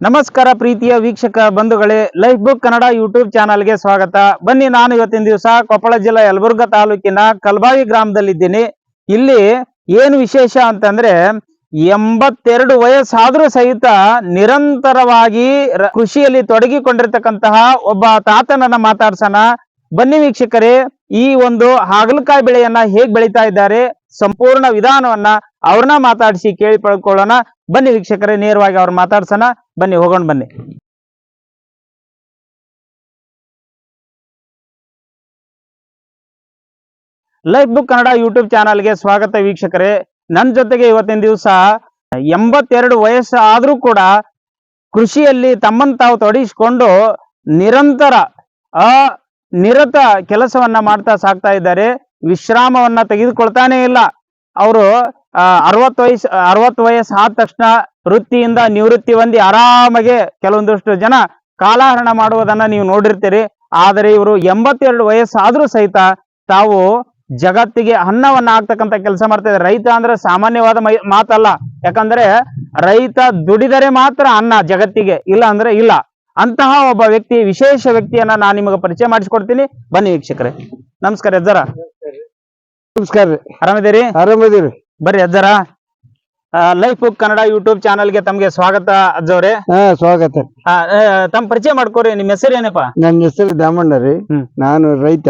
ನಮಸ್ಕಾರ ಪ್ರೀತಿಯ ವೀಕ್ಷಕ ಬಂಧುಗಳೇ ಲೈಫ್ ಬುಕ್ ಕನ್ನಡ ಯೂಟ್ಯೂಬ್ ಚಾನಲ್ಗೆ ಸ್ವಾಗತ. ಬನ್ನಿ ನಾನು ಇವತ್ತಿನ ದಿವಸ ಕೊಪ್ಪಳ ಜಿಲ್ಲಾ ಯಲಬುರ್ಗ ತಾಲೂಕಿನ ಕಲ್ಬಾವಿ ಗ್ರಾಮದಲ್ಲಿದ್ದೀನಿ. ಇಲ್ಲಿ ಏನು ವಿಶೇಷ ಅಂತಂದ್ರೆ ಎಂಬತ್ತೆರಡು ವಯಸ್ಸಾದ್ರೂ ಸಹಿತ ನಿರಂತರವಾಗಿ ಕೃಷಿಯಲ್ಲಿ ತೊಡಗಿಕೊಂಡಿರ್ತಕ್ಕಂತಹ ಒಬ್ಬ ತಾತನನ್ನ ಮಾತಾಡ್ಸೋಣ. ಬನ್ನಿ ವೀಕ್ಷಕರೇ, ಈ ಒಂದು ಹಾಗಲಕಾಯಿ ಬೆಳೆಯನ್ನ ಹೇಗ್ ಬೆಳೀತಾ ಇದ್ದಾರೆ? ಸಂಪೂರ್ಣ ವಿಧಾನವನ್ನ ಅವ್ರನ್ನ ಮಾತಾಡಿಸಿ ಕೇಳಿ ಪಡ್ಕೊಳ್ಳೋಣ. ಬನ್ನಿ ವೀಕ್ಷಕರೇ, ನೇರವಾಗಿ ಅವ್ರು ಮಾತಾಡ್ಸೋಣ. ಬನ್ನಿ, ಹೋಗೋಣ, ಬನ್ನಿ. ಲೈಫ್ ಬುಕ್ ಕನ್ನಡ ಯೂಟ್ಯೂಬ್ ಚಾನಲ್ಗೆ ಸ್ವಾಗತ ವೀಕ್ಷಕರೇ. ನನ್ನ ಜೊತೆಗೆ ಇವತ್ತಿನ ದಿವಸ ಎಂಬತ್ತೆರಡು ವಯಸ್ಸು ಆದರೂ ಕೂಡ ಕೃಷಿಯಲ್ಲಿ ತಮ್ಮನ್ನು ತಾವು ತೊಡಗಿಸಿಕೊಂಡು ನಿರಂತರ ಅ ನಿರತ ಕೆಲಸವನ್ನ ಮಾಡ್ತಾ ಸಾಕ್ತಾ ಇದ್ದಾರೆ. ವಿಶ್ರಾಮವನ್ನ ತೆಗೆದುಕೊಳ್ತಾನೆ ಇಲ್ಲ. ಅವರು ಅರವತ್ತು ವಯಸ್ಸು ಅರವತ್ತು ವಯಸ್ಸು ಆದ ತಕ್ಷಣ ವೃತ್ತಿಯಿಂದ ನಿವೃತ್ತಿ ಹೊಂದಿ ಆರಾಮಾಗೆ ಕೆಲವೊಂದಿಷ್ಟು ಜನ ಕಾಲಹರಣ ಮಾಡುವುದನ್ನ ನೀವು ನೋಡಿರ್ತೀರಿ. ಆದರೆ ಇವರು ಎಂಬತ್ತೆರಡು ವಯಸ್ಸಾದ್ರೂ ಸಹಿತ ತಾವು ಜಗತ್ತಿಗೆ ಅನ್ನವನ್ನ ಆಗ್ತಕ್ಕಂತ ಕೆಲಸ ಮಾಡ್ತಾ ಇದ್ದಾರೆ. ರೈತ ಅಂದ್ರೆ ಸಾಮಾನ್ಯವಾದ ಮಾತಲ್ಲ. ಯಾಕಂದ್ರೆ ರೈತ ದುಡಿದರೆ ಮಾತ್ರ ಅನ್ನ ಜಗತ್ತಿಗೆ, ಇಲ್ಲ ಅಂದ್ರೆ ಇಲ್ಲ. ಅಂತಹ ಒಬ್ಬ ವ್ಯಕ್ತಿ, ವಿಶೇಷ ವ್ಯಕ್ತಿಯನ್ನ ನಾನು ನಿಮಗೆ ಪರಿಚಯ ಮಾಡಿಸ್ಕೊಡ್ತೀನಿ. ಬನ್ನಿ ವೀಕ್ಷಕರೇ. ನಮಸ್ಕಾರ ಅಜ್ಜರ ನಮಸ್ಕಾರ ರೀ. ಆರಾಮದಿರಿ ಬರ್ರಿ ಅಜ್ಜರ ಲೈಫ್ ಬುಕ್ ಕನ್ನಡ ಯೂಟ್ಯೂಬ್ ಚಾನಲ್ಗೆ ತಮ್ಗೆ ಸ್ವಾಗತ ಅಜ್ಜವ್ರೆ. ಹಾ ಸ್ವಾಗತ ತಮ್ಮ ಪರಿಚಯ ಮಾಡ್ಕೋರಿ ನಿಮ್ಮ ಹೆಸರು ಏನಪ್ಪ? ನನ್ನ ಹೆಸರು ದಾಮಣ್ಣ ರೀ. ನಾನು ರೈತ.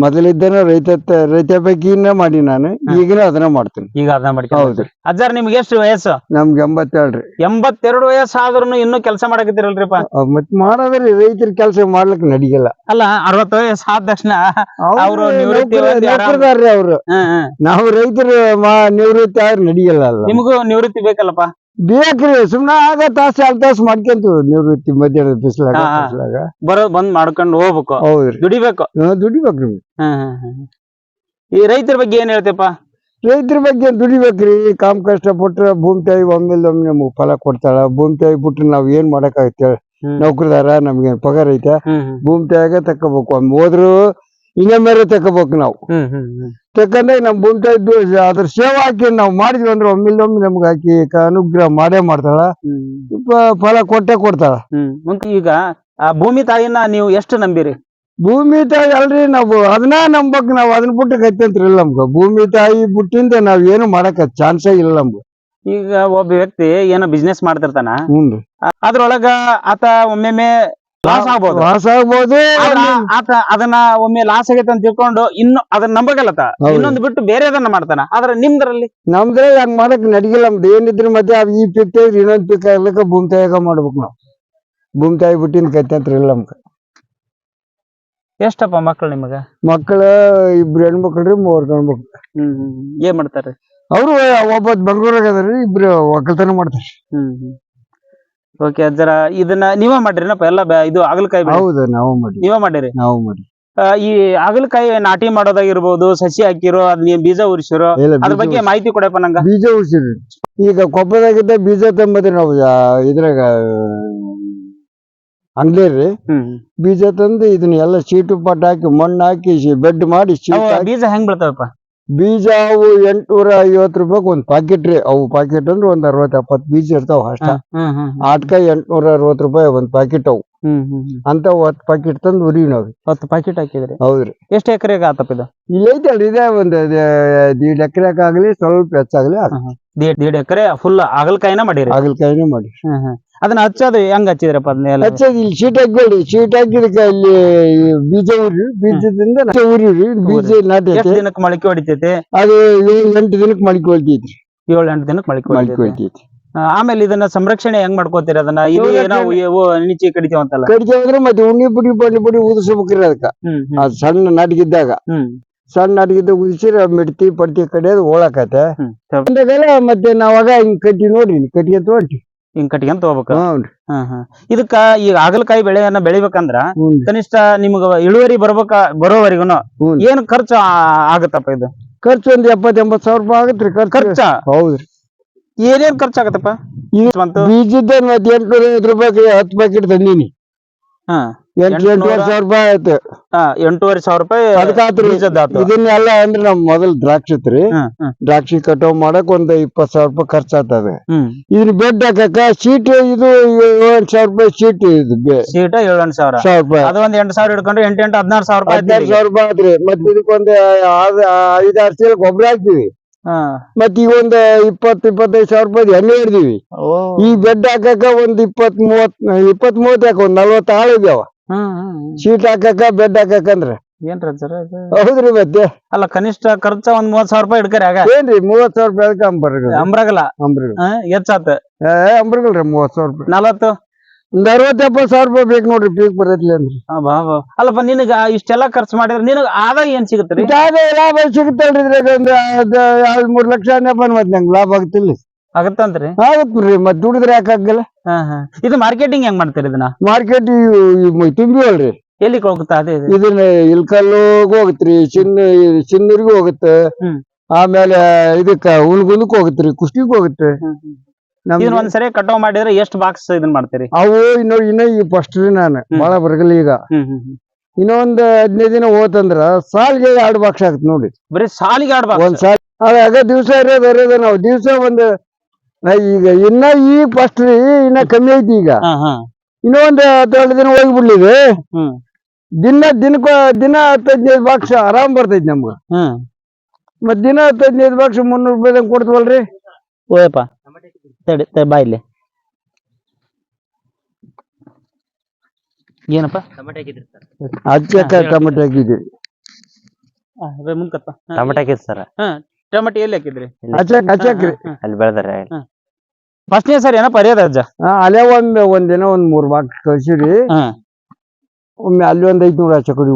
ಮೊದಲಿದ್ದನ ರೈತ ರೈತ ಪೈಕಿನ ಮಾಡಿ ನಾನು. ಈಗಿನ ಅದನ್ನ ಮಾಡ್ತೀನಿ. ಈಗ ಅದನ್ನ ಮಾಡ್ಕೊಂಡು ಹೌದು. ಅಜ್ಜರ್ ನಿಮ್ಗೆ ಎಷ್ಟು ವಯಸ್ಸು? ನಮ್ಗೆ ಎಂಬತ್ತೆರಡ್ರಿ ರೀ ಎಂಬತ್ತೆರಡು ವಯಸ್ಸಾದ್ರೂ ಇನ್ನೂ ಕೆಲಸ ಮಾಡಕತ್ತಿರಲ್ರಿಪ್ಪ? ಅವ್ ಮತ್ ಮಾಡೋದ್ರಿ ರೈತರ ಕೆಲಸ ಮಾಡ್ಲಿಕ್ ನಡಿಯಲ್ಲ. ಅಲ್ಲ ಅರವತ್ತು ವಯಸ್ಸು ಆದ ತಕ್ಷಣ ಅವ್ರು ನಿವೃತ್ತಿ ನೌಕರ- ಹೊಂದಿ ಆರಾಮ್- ನೌಕರದಾರ್ರಿ ಅವ್ರು. ಹ್ಮ್, ಹ್ಮ್. ನಾವು ರೈತರು ಮಾ ನಿವೃತ್ತಿ ಆದ್ರೆ ನಡಿಯಲ್ಲ ಅಲ್ಲ. ನಿಮಗೂ ನಿವೃತ್ತಿ ಬೇಕಲ್ಲಪ್ಪ? ಬೇಕ್ರಿ ಸುಮ್ನ ಆಗ ತಾಸ ಎರಡ್ ತಾಸ ಮಾಡ್ಕೊಂತೀವಿ ನಿವೃತ್ತಿ ಮಧ್ಯಾಹ್ನದ ಬಿಸಿಲಾಗ ಹಾ, ಹಾ. ಬಿಸಿಲಾಗ ಬರೋ ಬಂದ್ ಮಾಡ್ಕೊಂಡು ಹೋಗ್ಬೇಕು. ಹೌದ್ರಿ. ದುಡಿಬೇಕು. ಹಾ, ದುಡಿಬೇಕ್ರಿ ಹ್ಮ್, ಹ್ಮ್, ಹ್ಮ್. ಈ ರೈತರ ಬಗ್ಗೆ ಏನ್ ಹೇಳ್ತೇಪ ರೈತರ ಬಗ್ಗೆ ದುಡಿಬೇಕ್ರಿ. ಕಾಮ್ ಕಷ್ಟ ಪಟ್ರ ಭೂಮಿ ತಾಯಿ ಒಮ್ಮೆಲ್ ಒಮ್ಮೆ ನಮ್ಗೆ ಫಲ ಕೊಡ್ತಾಳ. ಭೂಮಿ ತಾಯಿ ಬಿಟ್ರೆ ನಾವ್ ಏನ್ ಮಾಡಕ್ಕಾಗತ್ತೆ ಹೇಳಿ. ಹ್ಮ್. ನೌಕರದಾರ ನಮ್ಗೆ ಪಗಾರ ಐತೆ. ಭೂಮಿ ತಾಯಿಗೆ ತಕೋಬೇಕು ಒಮ್ಮೆ ಹೋದ್ರು ಇನ್ನೊಮ್ಮೆ ತಕೋಬೇಕು ನಾವು. ಹ್ಮ್, ಹ್ಮ್, ಹ್ಮ್. ತಕ್ಕಂದಾಗ ನಮ್ ಭೂಮಿ ತಾಯಿ ಅದ್ರ ಸೇವೆ ಹಾಕಿ ನಾವು ಮಾಡಿದ್ವಿ ಅಂದ್ರೆ ಒಮ್ಮಿಲ್ಲೊಮ್ಮೆ ನಮ್ಗೆ ಹಾಕಿ ಅನುಗ್ರಹ ಮಾಡೇ ಮಾಡ್ತಾಳ. ಫಲ ಕೊಟ್ಟೆ ಕೊಡ್ತಾಳ. ಈಗ ಆ ಭೂಮಿ ತಾಯಿನ ನೀವು ಎಷ್ಟು ನಂಬಿರಿ? ಭೂಮಿ ತಾಯಿ ಅಲ್ರಿ ನಾವು ಅದನ್ನ ನಂಬಕ್ ನಾವು ಅದನ್ನ ಬಿಟ್ಟು ಗತ್ಯಂತ್ರ ಇಲ್ಲ ನಮ್ಗೆ. ಭೂಮಿ ತಾಯಿ ಬಿಟ್ಟಿಂದ ನಾವ್ ಏನು ಮಾಡಕ್ ಚಾನ್ಸ್ ಇಲ್ಲ ನಮ್ಗ. ಈಗ ಒಬ್ಬ ವ್ಯಕ್ತಿ ಏನೋ ಬಿಸ್ನೆಸ್ ಮಾಡ್ತಿರ್ತಾನ. ಹ್ಮ್ ಅದ್ರೊಳಗ ಆತ ಒಮ್ಮೆಮ್ಮೆ ಲಾಸ್ ಆಗ್ಬೋದು. ಲಾಸ್ ಆಗ್ಬೋದು. ಆತ ಅದನ್ನ ಒಮ್ಮೆ ಲಾಸ್ ಆಗೈತೆ ಅಂತ ತಿಳ್ಕೊಂಡು ಇನ್ನು ಅದನ್ನ ನಂಬಗಲ್ಲತ ಹೌದು. ಇನ್ನೊಂದು ಬಿಟ್ಟು ಬೇರೆ ಅದನ್ನ ಮಾಡ್ತಾನ? ಆದ್ರೆ ನಿಮ್ದ್ರಲ್ಲಿ? ನಮ್ದ್ರೆ ಹಂಗ್ ಮಾಡಕ್ ನಡಿಗಿಲ್ಲ. ನಮ್ದು ಏನಿದ್ರ ಮಧ್ಯೆ ಅದ್ ಈ ಪಿಕ್ ತೆಗ್ದು ಇನ್ನೊಂದ್ ಪಿಕ್ ಆಗ್ಲಿಕ್ಕ ಭೂಮಿ ತಾಯಿಗ ಮಾಡ್ಬೇಕು ನಾವು. ಭೂಮಿ ತಾಯಿ ಬಿಟ್ಟಿನ ಅಂತ ಇಲ್ಲ ನಮ್ಗೆ. ಎಷ್ಟಪ್ಪ ಮಕ್ಕಳು ನಿಮಗ? ಮಕ್ಕಳ ಇಬ್ರು ಹೆಣ್ಮಕ್ಳ್ರಿ ಮೂವರ್ ಗಂಡ್ಮಕ್ಳು. ಹ್ಮ್ ಹ್ಮ್. ಏನ್ ಮಾಡ್ತಾರೆ? ಅವ್ರು ಒಬ್ಬ ಬೆಂಗಳೂರಾಗ ಅದಾರಿ ಇಬ್ರು ಒಕ್ಕಲ್ತನ ಮಾಡ್ತಾರ. ಹ್ಮ್. ಓಕೆ ಜರ ಇದನ್ನ ನೀವೇ ಮಾಡಿರಿನಪ್ಪ? ಎಲ್ಲ ಬೆ- ಇದು ಆಗಲಕಾಯಿ ಹೌದು ನಾವು ಮಾಡಿ ನೀವೇ ಮಾಡಿರಿ? ನಾವು ಮಾಡಿ ಆ, ಈ ಹಾಗಲಕಾಯಿ ನಾಟಿ ಮಾಡೋದಾಗಿರ್ಬೋದು ಸಸಿ ಹಾಕಿರೋ ಅದ್ ನೀವ್ ಬೀಜ ಉರಿಸಿರೋ ಇಲ್ಲ ಅದ್ರ ಬೀಜ ಬಗ್ಗೆ ಮಾಹಿತಿ ಕೊಡಪ್ಪ ನಂಗ? ಬೀಜ ಉರ್ಸಿರಿ. ಈಗ ಕೊಪ್ಪದಾಗಿದ್ದ ಬೀಜ ತಂಬದ್ರಿ ನಾವು ಆ, ಇದ್ರಾಗ ಅಂಗ್ಡಿ ರೀ ಹ್ಮ್. ಬೀಜ ತಂದು ಇದನ್ನ ಎಲ್ಲ ಸೀಟು ಪಟ್ಟ ಹಾಕಿ ಮಣ್ಣು ಹಾಕಿ ಬೆಡ್ ಮಾಡಿ ಅವು ಹಾಕಿ. ಬೀಜ ಹೆಂಗ್ ಬೀಳ್ತಾವಪ್ಪ? ಬೀಜ ಅವು ಎಂಟ್ನೂರ ಐವತ್ತು ರೂಪಾಯಿ ಒಂದ್ ಪಾಕೆಟ್ ರೀ. ಅವು ಪಾಕೆಟ್ ಅಂದ್ರೆ ಒಂದ್ ಅರವತ್ ಎಪ್ಪತ್ ಬೀಜ ಇರ್ತಾವ ಅಷ್ಟ. ಆಟಕ ಎಂಟ್ನೂರ ಅರವತ್ ರೂಪಾಯಿ ಒಂದ್ ಪಾಕೆಟ್ ಅವು. ಹ್ಮ್ ಹ್ಮ್ ಹ್ಮ್. ಅಂತ ಹತ್ ಪಾಕೆಟ್ ತಂದು ಉರಿ ನಾವ್ ಹತ್ತು ಪ್ಯಾಕೆಟ್ ಹಾಕಿದ್ರಿ? ಹೌದ್ರಿ ಎಷ್ಟು ಎಕರೆಗೆ ಆತಪ್ಪ ಇದು? ಐತಲ್ರಿ ಇದೇ ಒಂದ್ ದೀಡ್ ಎಕರೆಕ್ ಆಗ್ಲಿ ಸ್ವಲ್ಪ ಹೆಚ್ಚಾಗ್ಲಿ ದೇಡ್ ಎಕರೆ ಫುಲ್ ಹಾಗಲಕಾಯಿನ ಮಾಡಿರಿ? ಆಗಲ್ಕಾಯಿನ ಮಾಡಿ ಅದನ್ನ ಹಚ್ಚೋದು ಹೆಂಗ್ ಹಚ್ಚಿದ್ರಪ್ಪ ಅದನ್ನೆಲ್ಲ ಹಚ್ಚೋದು ಇಲ್ಲಿ ಶೀಟ್ ಹಾಕಿ ಶೀಟ್ ಹಾಕಿದಕ್ಕೆ ಅಲ್ಲಿ ಬೀಜ ಉರಿ ಬೀಜದಿಂದ ಉರಿ ಬೀಜ ನಾಟಿ ಎಷ್ಟು ದಿನಕ್ಕೆ ಮೊಳಕೆ ಹೊಡಿತೈತಿ? ಅದು ಏಳು ಎಂಟು ದಿನಕ್ಕೆ ಮಡಿಕೊಳ್ತೈತ್ರಿ ಏಳು ಎಂಟು ದಿನಕ್ಕೆ ಮೊಳಕೆ ಹೊಡಿತೈತಿ. ಮಡಿಕೊಳ್ತೈತಿ ಆ, ಆಮೇಲೆ ಇದನ್ನ ಸಂರಕ್ಷಣೆ ಹೆಂಗ್ ಮಾಡ್ಕೋತೀರಿ ಅದನ್ನ? ಇದು ಏನೋ ಇವು ನಿಚಿ ಕಡಿತೀವಂತಲ್ಲ ಕಡಿಕೆ ಅಂದ್ರೆ ಮತ್ತೆ ಉಣ್ಣಿ ಪುಡಿ ಬಣ್ಣಿ ಪುಡಿ ಉದಿಸ್ಬೇಕ್ರಿ ಅದಕ್ಕ. ಅದು ಸಣ್ಣ ನಾಟಿಗಿದ್ದಾಗ ಸಣ್ಣ ನಾಟಿಗಿದ್ದಾಗ ಉದಿಸಿರ ಮಿಡ್ತಿ ಪಡ್ತಿ ಸರಿ. ಅಂದಾಗೆಲ್ಲ ಮತ್ತೆ ನಾವಾಗ ಹಿಂಗ್ ಕಟ್ಟಿ ನೋಡ್ರಿ ಕಟ್ಟಿಗೆ ಕಟ್ಟಿ ಹೊಂಟಿ ಹಿಂಗ್ ಕಟ್ಕೊಂಡ್ ತಗೋಬೇಕು. ಇದಕ್ಕ ಈಗ ಹಾಗಲಕಾಯಿ ಬೆಳೆಯನ್ನ ಬೆಳಿಬೇಕಂದ್ರ ಕನಿಷ್ಠ ನಿಮ್ಗ ಇಳುವರಿ ಬರ್ಬೇಕ ಬರೋವರೆಗೂನು ಏನ್ ಖರ್ಚು ಆ- ಆಗತ್ತಪ್ಪ ಇದು? ಖರ್ಚು ಒಂದ್ ಎಪ್ಪತ್ ಎಂಬತ್ ಸಾವಿರ ರೂಪಾಯಿ ಆಗತ್ರಿ ಖರ್ಚು. ಖರ್ಚ? ಹೌದ್ರಿ. ಏನೇನ್ ಖರ್ಚಾಗತ್ತಪ್ಪ ಇದು ಬಂತು ಬೀಜದ ಎಂಟ್ನೂರ ಐವತ್ತು ರೂಪಾಯಿ ಹತ್ತು ಪ್ಯಾಕೆಟ್ ತಂದಿನಿ. ಹಾ. ಎಂಟು ಎಂಟೂವರೆ ಸಾವಿರ ರೂಪಾಯಿ ಆಯ್ತು. ಹಾ ಎಂಟೂವರೆ ಸಾವಿರ ರೂಪಾಯಿ ಅದಕ್ಕಾತ್ರಿ. ಇದನ್ನೆಲ್ಲ ಅಂದ್ರೆ ನಮ್ ಮೊದಲ್ ದ್ರಾಕ್ಷಿ ಇತ್ರಿ ದ್ರಾಕ್ಷಿ ಕಟಾವ್ ಮಾಡಕ್ ಒಂದ್ ಇಪ್ಪತ್ ಸಾವಿರ ರೂಪಾಯಿ ಖರ್ಚಾಗ್ತದೆ. ಆತದ ಇದ್ರ ಬೆಡ್ ಹಾಕಕ್ಕ ಶೀಟ್ ಇದು ಏಳ್ ಸಾವಿರ ರೂಪಾಯಿ ಶೀಟ್ ಇದು ಸೀಟ ಏಳು ಸಾವಿರ. ಸಾವಿರ ರೂಪಾಯಿ. ಅದು ಒಂದ್ ಎಂಟು ಸಾವಿರ ಹಿಡ್ಕೊಂಡ್ರೆ ಎಂಟು ಎಂಟು ಹದಿನಾರು ಸಾವಿರ ರೂಪಾಯಿ ಹದಿನಾರು ಸಾವಿರ ರೂಪಾಯಿ ಆತ್ರಿ ಮತ್ ಇದಕ್ಕೊಂದ್ ಐದಾರು ಚೀಲ ಗೊಬ್ಬರ ಹಾಕ್ತಿವಿ. ಹಾ. ಮತ್ ಈಗ ಒಂದ್ ಇಪ್ಪತ್ ಇಪ್ಪತ್ತೈದು ಸಾವಿರ ರೂಪಾಯಿ ಎಣ್ಣೆ ಹಿಡ್ದಿವಿ. ಈ ಬೆಡ್ ಹಾಕಕ ಒಂದ್ ಇಪ್ಪತ್ ಮೂವತ್ ಇಪ್ಪತ್ ಮೂವತ್ ಯಾಕ ಒಂದ್ ನಲ್ವತ್ತ ಆಳು ಇದಾವ. ಶೀಟ್ ಹಾಕಕ ಬೆಡ್ ಹಾಕಕಂದ್ರ ಏನ್ರಿ ಸರ್ ಹೌದ್ರಿ ಮತ್ತೆ. ಅಲ್ಲ ಕನಿಷ್ಠ ಖರ್ಚ ಒಂದ್ ಮೂವತ್ ಸಾವಿರ ರೂಪಾಯಿ ಇಡ್ಕರಿ ಆಗ. ಏನ್ರಿ ಮೂವತ್ ಸಾವಿರ ರೂಪಾಯಿ ಅದಕ್ಕೆ ಅಂಬರ್ಗಲ್ ಅಂಬ್ರಗಲ್ಲ? ಅಂಬ್ರಿಗಲ್ ಹೆಚ್ಚಾತ. ಏ ಅಂಬ್ರಿಗಲ್ರಿ ಮೂವತ್ ಸಾವಿರ ರೂಪಾಯಿ. ನಲವತ್ತು? ಒಂದ್ ಅರವತ್ ಎಪ್ಪತ್ ಸಾವಿರ ರೂಪಾಯಿ ಬೇಕು ನೋಡ್ರಿ ಪೀಕ್ ಬರತ್ಲಿ ಅಂದ್ರಿ. ಅಲ್ಲಪ್ಪ ನಿನಗ ಇಷ್ಟೆಲ್ಲಾ ಖರ್ಚು ಮಾಡಿದ್ರೆ ನಿನಗ ಆದಾಯ ಏನ್ ಸಿಗುತ್ತೆ ಲಾಭ ಸಿಗುತ್ತಲ್ರಿ ಇದ್ರಾಗ ಒಂದ್ ಎರಡ್ ಮೂರ್ ಲಕ್ಷ ಬಂದ್ ಮತ್ ನಂಗೆ ಲಾಭ ಆಗತ್ತಿಲ್ಲ ಆಗತ್ತಂತ್ರಿ? ಆಗತ್ರಿ ಮತ್ ದುಡಿದ್ರೆ ಯಾಕಾಗಲ್ಲ ಹಾ ಹಾ. ಇದು ಮಾರ್ಕೆಟಿಂಗ್ ಹೆಂಗ್ ಮಾಡ್ತೀರಿ ಇದನ್ನ? ಮಾರ್ಕೆಟ್ ತುಂಬಿವಲ್ರಿ ಎಲ್ಲಿ ಹೋಗುತ್ತಾ ಅದೇ ಇದು. ಇದನ್ನ ಇಲ್ಕಲ್ಲು ಹೋಗತ್ರಿ ಚಿನ್ನ ಚಿನ್ನೂರಿಗೂ ಹೋಗುತ್ತೆ. ಹ್ಮ್. ಆಮೇಲೆ ಇದಕ್ಕ ಉಲ್ಗುಂದಕ್ ಹೋಗತ್ರಿ ಕುಷ್ಟಿಗ್ ಹೋಗುತ್ತೆ ನಮ್ಗೆ ಇದನ್ನ ಒಂದ್ಸರಿ ಕಟಾವ್ ಮಾಡಿದ್ರೆ ಎಷ್ಟು ಬಾಕ್ಸ್ ಇದನ್ನ ಮಾಡ್ತೀರಿ? ಅವು ಇನ್ನೂ ಇನ್ನ ಈ ಫಸ್ಟ್ ರೀ ನಾನು ಹ್ಮ್. ಬಾಳ ಬರಗಲ್ಲ ಈಗ. ಹ್ಮ್ ಹ್ಮ್ ಹ್ಮ್. ಇನ್ನೊಂದ್ ಹದಿನೈದು ದಿನ ಹೋತಂದ್ರ ಸಾಲಿಗೆ ಎರಡು ಬಾಕ್ಸ್ ಆಗುತ್ತೆ ನೋಡಿ ಬರೀ ಸಾಲಿಗೆ ಎರಡು ಬಾಕ್ಸ್ ಒಂದ್ ಸಾಲ ಅದಾಗ ದಿವಸ ಇರೋದ ನಾವು. ದಿವಸ ಒಂದ್ ನಾ ಈಗ ಇನ್ನ ಈ ಫಸ್ಟ್ ರೀ ಇನ್ನ ಕಮ್ಮಿ ಐತಿ ಈಗ. ಇನ್ನೊಂದು ಹತ್ತು ಎರಡು ಹತ್ತೆರಡು ದಿನ ಹೋಗಿ ಬಿಡ್ಲಿದೆ ಹ್ಮ್. ದಿನ ದಿನಕ್ಕ ದಿನ ಹತ್ತು ಹದಿನೈದು ಬಾಕ್ಸ್ ಆರಾಮ್ ಬರ್ತೈತಿ ನಮ್ಗ. ಹ್ಮ್. ಮತ್ ದಿನ ಹತ್ತು ಹದಿನೈದು ಬಾಕ್ಸ್ ಮುನ್ನೂರು ರೂಪಾಯಿ ಕೊಡ್ತೀವಲ್ರಿ? ಓಯಪ್ಪ ತಡಿ ತಡಿ ಬಾ ಇಲ್ಲಿ. ಏನಪ್ಪ? ಹಚ್ಚಕ್ಕ ಟಮಟೆ ಹಾಕಿದ್ರಿ ಮುಂದಪ್ಪ ಟೊಮೆಟೊ ಹಾಕಿದ್ ಸರ್. ಟೊಮೆಟೊ ಎಲ್ಲಿ ಹಾಕಿದ್ರಿ? ಅಲ್ಲಿ ಬೆಳೆದಾರೆ. ಫಸ್ಟ್ನೇ ಸರಿ ಏನಪ್ಪ ಅರಿಯೋದ ಅಜ್ಜ? ಆ, ಅಲ್ಲೇ ಒಂದ್ ಒಂದಿನ ದಿನ ಒಂದ್ ಮೂರ್ ಬಾಕ್ಸ್ ಕಳ್ಸಿರಿ. ಹಾ. ಒಮ್ಮೆ ಅಲ್ಲಿ ಒಂದ್ ಐದ್ನೂರ ಹಚ್ಚಕಡಿ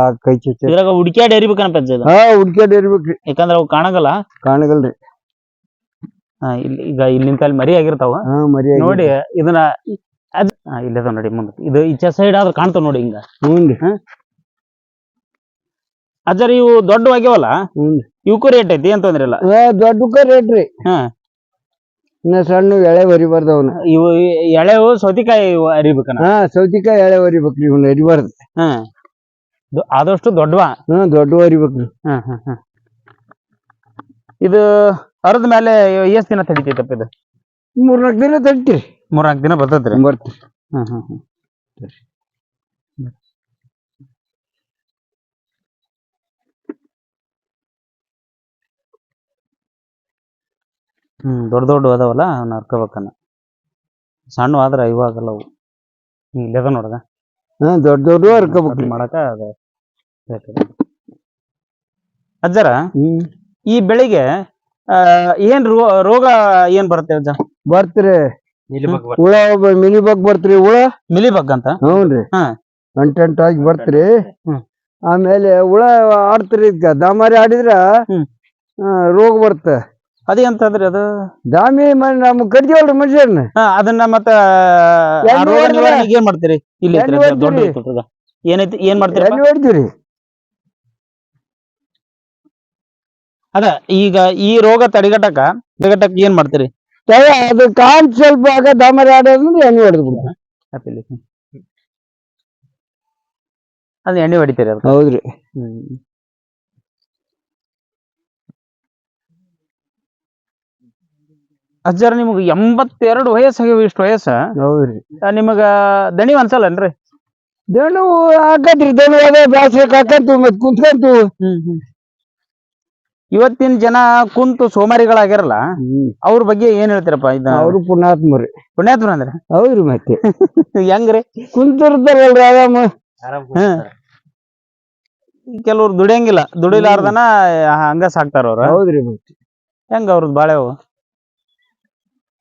ಆ ಕೈ ಚಚ್ಚಿ. ಇದ್ರಾಗ ಹುಡುಕ್ಯಾಡಿ ಅರಿಬೇಕನಪ್ಪ ಅಜ್ಜ ಇದು? ಹಾ ಹುಡ್ಕ್ಯಾಡ್ ಇರ್ಬೇಕ್ರಿ ಯಾಕಂದ್ರೆ ಅವು ಕಾಣಗಲ್ಲ? ಕಾಣಗಲ್ರಿ. ಹಾ, ಇಲ್ಲಿ ಈಗ ಇಲ್ಲಿನ ಕಾಲ ಮರಿ ಆಗಿರ್ತಾವ. ಹಾ ಮರಿ ನೋಡಿ ಇದನ್ನ ಅದ್ ಹಾ, ಇಲ್ಲದ ನೋಡಿ ಮುಂದೆ. ಇದು ಈಚೆ ಸೈಡ್ ಆದ್ರೆ ಕಾಣ್ತಾವ ನೋಡಿ ಹಿಂಗ. ಹ್ಞೂನ್ರಿ. ಅಜ್ಜರ ಇವು ದೊಡ್ಡವಾಗ್ಯವಲ್ಲ ಹ್ಞೂ ಇವಕ್ಕೂ ರೇಟ್ ಐತಿ ಏನ್ ತೊಂದ್ರೆ ಇಲ್ಲ? ದೊಡ್ಡಕ್ಕ ರೇಟ್ ರೀ. ಹಾ. ಇನ್ನ ಸಣ್ಣ ಎಳೆ ಹೊರಿಬಾರ್ದು ಅವನ್ನ ಇವು ಎಳೆವು ಸೌತಿಕಾಯಿ ಅರಿಬೇಕನ? ಹಾ ಸೌತಿಕಾಯಿ ಎಳೆ ಹೊರಿಬೇಕು ಇವ್ನ ಹರಿಬಾರ್ದು ಹಾ. ದ- ಆದಷ್ಟು ದೊಡ್ಡವಾ? ಹಾ ದೊಡ್ಡ ಹರಿಬೇಕು ಹಾ ಹ್ಮ್ ಹ್ಮ್ ಇದು ಅರದ ಮೇಲೆ ಎಷ್ಟ್ ದಿನ ತಡಿತೈತಪ್ಪ ಇದು? ಮೂರ್ನಾಲ್ಕು ದಿನ ತಡಿತೀರಿ. ಮೂರ್ನಾಲ್ಕು ದಿನ ಬರ್ತದ್ರಿ? ಬರ್ತೀರಿ. ಹ್ಮ್ ಹ್ಮ್ ಹ್ಮ್ ಹ್ಮ್ ದೊಡ್ಡ ದೊಡ್ಡ ಅದಾವಲ್ಲ ಅವ್ನ ಹರ್ಕೋಬೇಕನ್ನ. ಸಣ್ಣ ಆದ್ರೆ ಇವಾಗಲ್ಲ ಅವು. ಇಲ್ಲದ ನೋಡದ? ಹಾಂ ದೊಡ್ಡ ದೊಡ್ಡ ಹರ್ಕೋಬೇಕು ಮಾಡಕ ಅದ ಬೇಕಾಗಿದೆ. ಅಜ್ಜರ ಹ್ಮ್. ಈ ಬೆಳೆಗೆ ಆ, ಏನ್ ರೋ- ರೋಗ ಏನ್ ಬರುತ್ತೆ ಅಜ್ಜ? ಬರ್ತೀರಿ. ಹುಳ ಒಬ್ಬ ಮಿನಿ ಬಗ್ ಬರ್ತೀರಿ ಹುಳ? ಮಿಲಿಬಗ್ ಅಂತ? ಹ್ಞೂನ್ರಿ ಹಾ. ಅಂಟಾಗಿ ಬರ್ತೀರಿ. ಹ್ಮ್. ಆಮೇಲೆ ಹುಳ ಆಡ್ತೀರಿ ಇದ್ಕ ದಾಮಾರಿ ಆಡಿದ್ರ ಹ್ಮ್. ಆ, ರೋಗ ಬರುತ್ತೆ ಅದೇ ಅಂತಂದ್ರೆ ಅದು? ದಾಮಿ ಮನ್ ನಮ್ ಕರಿತೀವಲ್ರಿ ಮನುಷ್ಯರ್ನ ಹಾ, ಅದನ್ನ ಮತ್ತ ಆ ಎಣ್ಣೆ ರೋಗ ಹೊಡ್ದ್ರೆ? ನಿವಾರಣೆಗೆ ಏನ್ ಮಾಡ್ತೀರಿ? ಇಲ್ಲಿ ಎಣ್ಣೆ ಐತ್ರಿ ದೊಡ್ಡ ಹೊಡ್ತೀರಿ? ಐತ್ರಿ ಅದ. ಏನೈತಿ ಏನ್ ಮಾಡ್ತೀರಿ ಹೊಡ್ತೀರಿ. ಅದ ಈಗ ಈ ರೋಗ ತಡೆಗಟ್ಟಕ ತಡೆಗಟ್ಟಕ್ ಏನ್ ಮಾಡ್ತೀರಿ? ಅದು ಕಾಣ್ ಸ್ವಲ್ಪ ಆಗ ದಾಮರಿ ಆಡೋದ್ರೆ ಎಣ್ಣೆ ಹೊಡೆದು. ಅದ್ ಎಣ್ಣೆ ಹೊಡಿತೀರಿ ಅದಕ್ಕೆ? ಹೌದ್ರಿ. ಅಜ್ಜಾರ ನಿಮಗ ಎಂಬತ್ತೆರಡು ವಯಸ್ಸಾಗ್ಯಾವ ಇಷ್ಟು ವಯಸ್ಸ? ಹೌದ್ರಿ. ನಿಮಗ ದಣಿವ್ ಅನ್ಸಲ್ಲನ್ರಿ? ದಣು ಹಾಕತ್ರಿ ದಣು ಅದೇ ಮತ್ ಕುಂತ್ಕಂತು. ಇವತ್ತಿನ ಜನ ಕುಂತು ಸೋಮಾರಿಗಳಾಗಿರಲ್ಲ ಅವ್ರ ಬಗ್ಗೆ ಏನ್ ಹೇಳ್ತೀರಪ್ಪ ಅವ್ರು ಅವರು ಪುಣ್ಯಾತ್ಮರಿ. ಪುಣ್ಯಾತ್ಮರ ಅಂದ್ರೆ ಹೌದ್ರಿ ಮತ್ತೆ. ಹೆಂಗ್ರಿ? ಕುಂತಿರ್ತಾರಲ್ರಿ ಆರಾಮ. ಹ್ಮ್. ಕೆಲವ್ರು ದುಡಿಯಂಗಿಲ್ಲ ದುಡಿಲಾರ್ದನ ಹಂಗ ಸಾಕ್ತಾರ ಅವ್ರ ಹೌದ್ರಿ ಮತ್ತೆ. ಹೆಂಗ ಅವ್ರದ್ ಬಾಳೆವು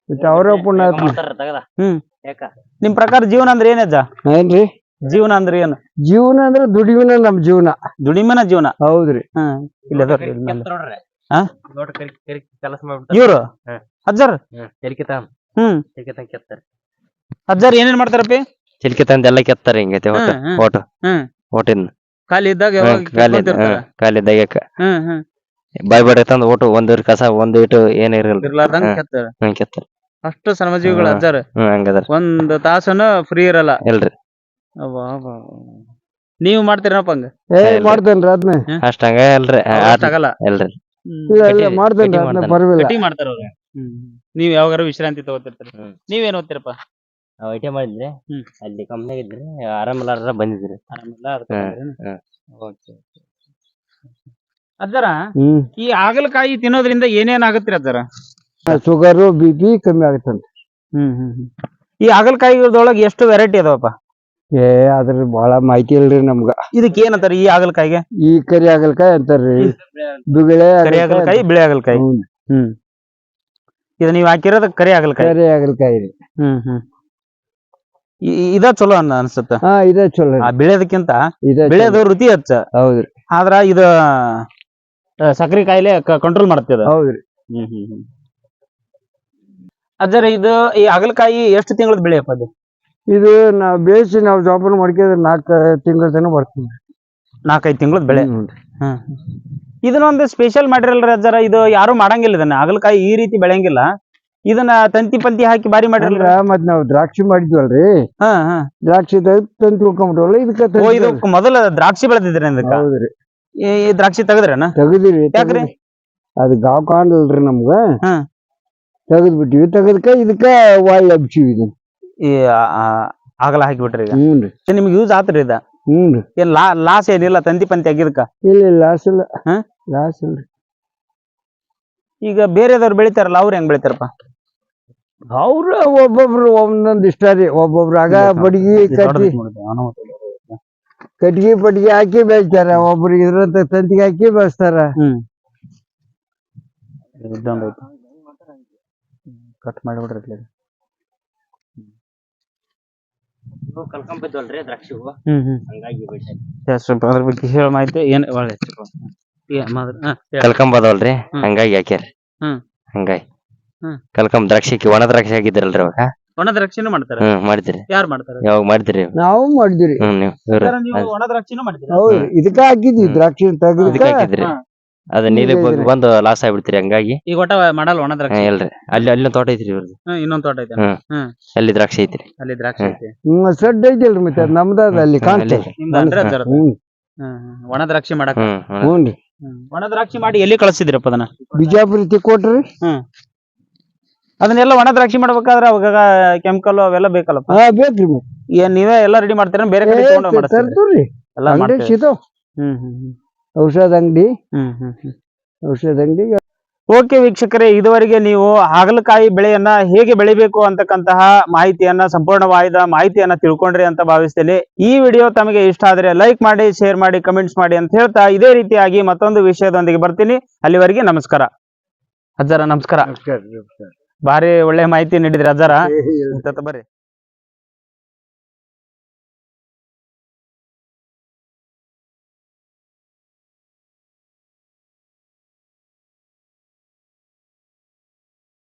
ಮತ್ತೆ ಅವರ ಹ್ಮ್. ನಿಮ್ ಪ್ರಕಾರ ಜೀವನ ಅಂದ್ರೆ ಏನಜ್ಜ ಏನ್ರಿ? ಜೀವನ ಅಂದ್ರೆ ಏನು? ಜೀವನ ಅಂದ್ರೆ ದುಡಿಮಿನ ನಮ್ ಜೀವನ. ದುಡಿಮೆನ ಜೀವನ? ಹೌದ್ರಿ. ಹ್ಮ್. ಇಲ್ಲ ಮೇಲೆ. ಹಾ? ಕೆಲಸ ಮಾಡ್ಬಿಡ್ತಾರೆ ಇವ್ರು. ಅಜ್ಜರ್? ಹ್ಮ್ ಕೆತ್ತಾರೆ. ಅಜ್ಜರ್ ಏನೇನ್ ಮಾಡ್ತಾರಪ್ಪಿ? ಚಿಲ್ಕೆ ತಂದ್ ಎಲ್ಲ ಕೆತ್ತಾರೆ ಹಿಂಗೈತೆ ಒಟ್ಟು. ಹ್ಮ್, ಖಾಲಿ ಇದ್ದಾಗ ಯಾವಾಗ ಖಾಲಿ ಕಿತ್ಕೊಂತಿರ್ತಾರ. ಖಾಲಿ ದಯ್ಯಕ್ಕ ಹ್ಮ್ ಹ್ಮ್. ಬಾಯ್ ಬಡ ತಂದ್ ಓಟು ಒಂದ್ ಇಟ್ ಕಸ ಒಂದ್ ಇಟ್ಟು ಏನ್ ಇರಲ್ಲ ಇರ್ಲಾರ್ದಂಗ ಹ್ಮ್. ಕೆತ್ತಾರ. ಹ್ಮ್ ಕೆತ್ತಾರೆ. ಅಷ್ಟು ಶ್ರಮಜೀವಿಗಳು ಹ್ಮ್. ಅಜ್ಜಾರ. ಹ್ಮ್ ಹಂಗದಾರ. ಒಂದ್ ತಾಸನ ಫ್ರೀ ಇರಲ್ಲ. ಇಲ್ರಿ. ನೀವ್ ಮಾಡ್ತೀರಪ್ಪ ಹಂಗ? ಏ ಇಲ್ಲ. ಮಾಡ್ತೇನ್ರಿ ಅದನ್ನ ಅಷ್ಟ ಹಂಗ ಇಲ್ರಿ. ಆಗಲ್ಲ. ಇಲ್ರಿ. ಇಲ್ಲ ಇಲ್ಲ ಕಟ್ಟಿ- ಮಾಡ್ತೇನ್ರಿ ಕಟ್ಟಿ ಅದನ್ನ ಮಾಡ್ತಾನೆ. ಪರವಾಗಿಲ್ಲ ಕಟಿಂಗ್ ಮಾಡ್ತಾರ ಅವ್ರು. ನೀವ್ ಯಾವಾಗಾರ ವಿಶ್ರಾಂತಿ ತಗೋತಿರ್ತೀರಿ. ಹ್ಮ್. ನೀವೇನ್ ಓದ್ತಿರಪ್ಪ? ಐ ಟಿ ಮಾಡಿದ್ರಿ ಹ್ಮ್. ಅಲ್ಲಿ ಕಂಪ್ನಿಯಾಗ ಇದ್ರಿ. ಆರಾಮಿಲ್ಲಾರ ಬಂದಿದ್ರಿ ಆರಾಮಿಲ್ಲ ಅದಕ್ಕೆ ಹ್ಮ್, ಬಂದ್ರೇನು? ಹ್ಮ್. Okay, okay. ಅಜ್ಜರ ಹ್ಮ್. ಈ ಹಾಗಲಕಾಯಿ ತಿನ್ನೋದ್ರಿಂದ ಏನೇನ್ ಆಗುತ್ತೆ ಅಜ್ಜರ? ಶುಗರು ಬಿ ಪಿ ಕಮ್ಮಿ ಆಗತ್ತಂತ ಹ್ಮ್ ಹ್ಮ್ ಹ್ಮ್. ಈ ಹಾಗಲಕಾಯಿದೊಳಗೆ ಎಷ್ಟು ವೆರೈಟಿ ಅದಾವಪ್ಪ? ಏ ಅದ್ರ ಬಹಳ ಮಾಹಿತಿ ಇಲ್ರಿ ನಮ್ಗ. ಇದಕ್ಕೆ ಏನಂತಾರ ಈ ಹಾಗಲಕಾಯಿಗೆ? ಈ ಕರಿ ಹಾಗಲಕಾಯಿ ಅಂತಾರ್ರಿ. ಬಿಗಳೆ ಕರಿ ಹಾಗಲಕಾಯಿ ಬಿಳಿ ಹಾಗಲಕಾಯಿ. ಹ್ಮ್. ಇದು ನೀವ್ ಹಾಕಿರೋದ ಕರಿ ಹಾಗಲಕಾಯಿ. ಕರಿ ಹಾಗಲಕಾಯಿ ರೀ. ಹ್ಮ್ ಹ್ಮ್. ಇ- ಇ- ಇದ ಚಲೋ ಅನ್ನ ಅನ್ಸುತ್ತ. ಹಾ ಇದೇ ಚಲೋ ಆ ಬೆಳೆದಕ್ಕಿಂತ ಇದೇ ಬೆಳೆಯೋದು ರುಚಿ ಹಚ್ಚ. ಹೌದ್ರಿ ಆದ್ರ ಇದ ಸಕ್ರಿ ಕಾಯಿಲೆ ಕಂಟ್ರೋಲ್ ಮಾಡ್ತದ ಹೌದ್ರಿ ಹ್ಮ್ ಹ್ಮ್ ಹ್ಮ್. ಅಜ್ಜರ ಇದು ಈ ಹಾಗಲಕಾಯಿ ಎಷ್ಟು ತಿಂಗಳದ ಬೆಳೆಯಪ್ಪ ಅದು? ಇದು ನಾವು ಬೇಯಿಸಿ ನಾವು ಜೋಪಾನ ಮಾಡ್ಕೊಂಡ್ರೆ ನಾಲ್ಕು ತಿಂಗಳ ತನಕ ಬರ್ತೀವಿ ನಾಲ್ಕೈದು ತಿಂಗಳದ ಬೆಳೆ? ಹ್ಮ್. ಇದನ್ನೊಂದು ಸ್ಪೆಷಲ್ ಮಾಡಿರಲ್ರಿ ಅಜ್ಜರ ಇದು ಯಾರು ಮಾಡಂಗಿಲ್ಲ ಇದನ್ನ. ಹಾಗಲಕಾಯಿ ಈ ರೀತಿ ಬೆಳೆಯಂಗಿಲ್ಲ. ಇದನ್ನ ತಂತಿ ಪಂತಿ ಹಾಕಿ ಬಾರಿ ಮಾಡಿರಲ್ಲ ಮಾಡಿರಲ್ರ ಮತ್ ನಾವ್ ದ್ರಾಕ್ಷಿ ಮಾಡಿದ್ವಲ್ರಿ? ಹಾ ಹಾ. ದ್ರಾಕ್ಷಿ ತಂತಿ ತಂದ್ ಇದಕ್ಕೆ ಇದು ಮೊದಲ ದ್ರಾಕ್ಷಿ ಬೆಳೆದಿದ್ರಿ ಅದಕ್ಕೆ ಹೌದ್ರಿ. ಈ ದ್ರಾಕ್ಷಿ ತೆಗದ್ರೇನ? ತೆಗದಿರಿ ಯಾಕ್ರಿ? ಅದ್ ಗಾವ್ ಕಾಣಲ್ರಿ ನಮ್ಗ. ಹಾ. ತೆಗದ್ ಬಿಟ್ಟಿವಿ ತೆಗದ್ಕ ಇದಕ್ಕ ಒಳ್ಳೆ ಹಬ್ಸಿವಿ ಇದನ್ನ. ಈ ಆ- ಆ- ಆಗಲ ಹಾಕಿಬಿಟ್ರಿ ಈಗ. ಹ್ಞೂನ್ರಿ. ನಿಮ್ಗೆ ಯೂಸ್ ಆತ್ರಿ ಇದ? ರೀ ಏನ್ ಲಾ ಲಾಸ್ ಏನಿಲ್ಲ ತಂತಿ ಪಂತಿ ಆಗಿದಕ್ಕ ಇಲ್ಲ ಇಲ್ಲ ಲಾಸ್ ಇಲ್ಲ. ಹಾ? ಲಾಸ್ ಇಲ್ರಿ ಈಗ ಬೇರೆದವ್ರು ಬೆಳಿತಾರಲ್ಲ ಅವ್ರು ಹೆಂಗ್ ಬೆಳಿತಾರಪ್ಪ? ಅವ್ರ ಒಬ್ಬೊಬ್ರು ಒಂದೊಂದ್ ಇಷ್ಟ ರೀ. ಒಬ್ಬೊಬ್ರು ಆಗ ಬಡಗಿ ಕಟ್ಟಿ ಕಟ್ಗಿ ಪಟ್ಗಿ ಹಾಕಿ ಬೆಳಿತಾರ. ಒಬ್ರು ಇದ್ರಂತ ತಂತಿಗೆ ಹಾಕಿ ಬೆಳೆಸ್ತಾರ. ಹ್ಮ್. ಇದೊಂದೈತಿ ಕಟ್ ಮಾಡಿಬಿಡ್ರಿ ಕಲ್ಕೊಂಬಿದ್ವಲ್ರಿ ದ್ರಾಕ್ಷಿ ಹೂವ ಹ್ಮ್ ಹ್ಮ್. ಹಂಗಾಗಿ ಸ್ವಲ್ಪ ಅದ್ರ ಬಗ್ಗೆ ಹೇಳ ಮಾಹಿತಿ ಏನ್. ಹಂಗಾಗಿ ಹಾಕ್ಯಾರ ಹ್ಮ್. ಹಂಗಾಗಿ. ಹ್ಮ್. ಕಲ್ಕೊಂಬ ದ್ರಾಕ್ಷಿ ಒಣ ದ್ರಾಕ್ಷಿ ಹಾಕಿದ್ರಲ್ರಿ ಅವಾಗ? ಒಣ ದ್ರಾಕ್ಷಿನೂ ಮಾಡ್ತಾರೆ? ಹ್ಮ್ ಮಾಡಿದ್ರಿ. ಯಾರು ಮಾಡ್ತಾರೆ? ಯಾವಾಗ ಮಾಡಿದ್ರಿ ನಾವು? ಮಾಡಿದ್ರಿ ಹ್ಮ್ ನೀವು ಇವ್ರು. ಸರ್, ನೀವು ಒಣ ದ್ರಾಕ್ಷಿನೂ ಮಾಡ್ತೀರಾ ಹೌದು ಇದಕ್ಕ ಹಾಕಿದ್ವಿ ದ್ರಾಕ್ಷಿ ತೆಗದ್ಕ. ಇದಕ್ಕೆ ಹಾಕಿದ್ರಿ. ಹಾ. ಅದ ನೀಲಿ ಬಂದ್ ಹೋಗಿ ಬಂದು ಲಾಸ್ ಆಗ್ಬಿಡ್ತೀರಿ ಹಂಗಾಗಿ. ಈಗ ಒಟ್ಟ ಮಾಡಲ್ಲ ಒಣ ಹಾ, ದ್ರಾಕ್ಷಿ ಇಲ್ರಿ ಅಲ್ಲಿ ಅಲ್ಲಿ ತೋಟ ಐತ್ರಿ ಇವ್ರದ್ದು ಹ್ಮ್ ಇನ್ನೊಂದ್ ತೋಟ ಐತೆ. ಹ್ಮ್. ಅಲ್ಲಿ ದ್ರಾಕ್ಷಿ ಐತ್ರಿ. ಅಲ್ಲಿ ದ್ರಾಕ್ಷಿ ಐತಿ. ಹ್ಮ್. ಸೆಡ್ ಐತಿಲ್ರಿ ಮತ್ತೆ ಅದ್ ನಮ್ದ ಅದ ಅಲ್ಲಿ ಹ್ಮ್, ಕಾಣ್ತದೆ. ನಿಮ್ದು ಅಂದ್ರೆ ಅಜ್ಜರ ಹ್ಮ್. ಹ್ಮ್ ಹ್ಮ್. ಒಣ ದ್ರಾಕ್ಷಿ ಮಾಡಕ್. ಹ್ಮ್ ಹ್ಮ್. ಹ್ಞೂನ್ರಿ. ಹ್ಮ್. ಒಣ ದ್ರಾಕ್ಷಿ ಮಾಡಿ ಎಲ್ಲಿ ಕಳಿಸಿದ್ರಪ್ಪ ಅದನ್ನ? ಬಿಜಾಪುರ ಹ್ಮ್. ಅದನ್ನೆಲ್ಲ ಒಣ ದ್ರಾಕ್ಷಿ ಮಾಡ್ಬೇಕಾದ್ರೆ ಅವಾಗ ಕೆಮಿಕಲ್ ಅವೆಲ್ಲ ಬೇಕಲ್ಲಪ್ಪ? ಹಾ ಬೇಕ್ರಿ ಮತ್ತೆ. ಏನ್ ನೀವೇ ಎಲ್ಲ ರೆಡಿ ಮಾಡ್ತೀರ? ಬೇರೆ ಕಡೆ ತಗೊಂಡ್ ಮಾಡಿಸ್ತೀರಿ ತರ್ತವ್ರಿ. ಎಲ್ಲ ಅಂಗಡಿ ಮಾಡ್ತೀರಿ ಸಿಗ್ತಾವ್ ಹ್ಮ್ ಹ್ಮ್ ಹ್ಮ್. ಔಷಧ ಅಂಗಡಿ. ಹ್ಮ್ ಹ್ಮ್ ಹ್ಮ್. ಔಷಧ ಅಂಗಡಿ. ಓಕೆ ವೀಕ್ಷಕರೇ ಇದುವರೆಗೆ ನೀವು ಹಾಗಲಕಾಯಿ ಬೆಳೆಯನ್ನ ಹೇಗೆ ಬೆಳಿಬೇಕು ಅಂತಕ್ಕಂತಹ ಮಾಹಿತಿಯನ್ನ ಸಂಪೂರ್ಣವಾದ ಮಾಹಿತಿಯನ್ನ ತಿಳ್ಕೊಂಡ್ರಿ ಅಂತ ಭಾವಿಸ್ತೇನೆ. ಈ ವಿಡಿಯೋ ತಮಗೆ ಇಷ್ಟ ಆದ್ರೆ ಲೈಕ್ ಮಾಡಿ ಶೇರ್ ಮಾಡಿ ಕಮೆಂಟ್ಸ್ ಮಾಡಿ ಅಂತ ಹೇಳ್ತಾ ಇದೇ ರೀತಿಯಾಗಿ ಮತ್ತೊಂದು ವಿಷಯದೊಂದಿಗೆ ಬರ್ತೀನಿ. ಅಲ್ಲಿವರೆಗೆ ನಮಸ್ಕಾರ. ಅಜ್ಜರ ನಮಸ್ಕಾರ. ನಮಸ್ಕಾರ ಭಾರಿ ಒಳ್ಳೆ ಮಾಹಿತಿ ನೀಡಿದ್ರಿ ಅಜ್ಜರ. ಬರ್ರಿ.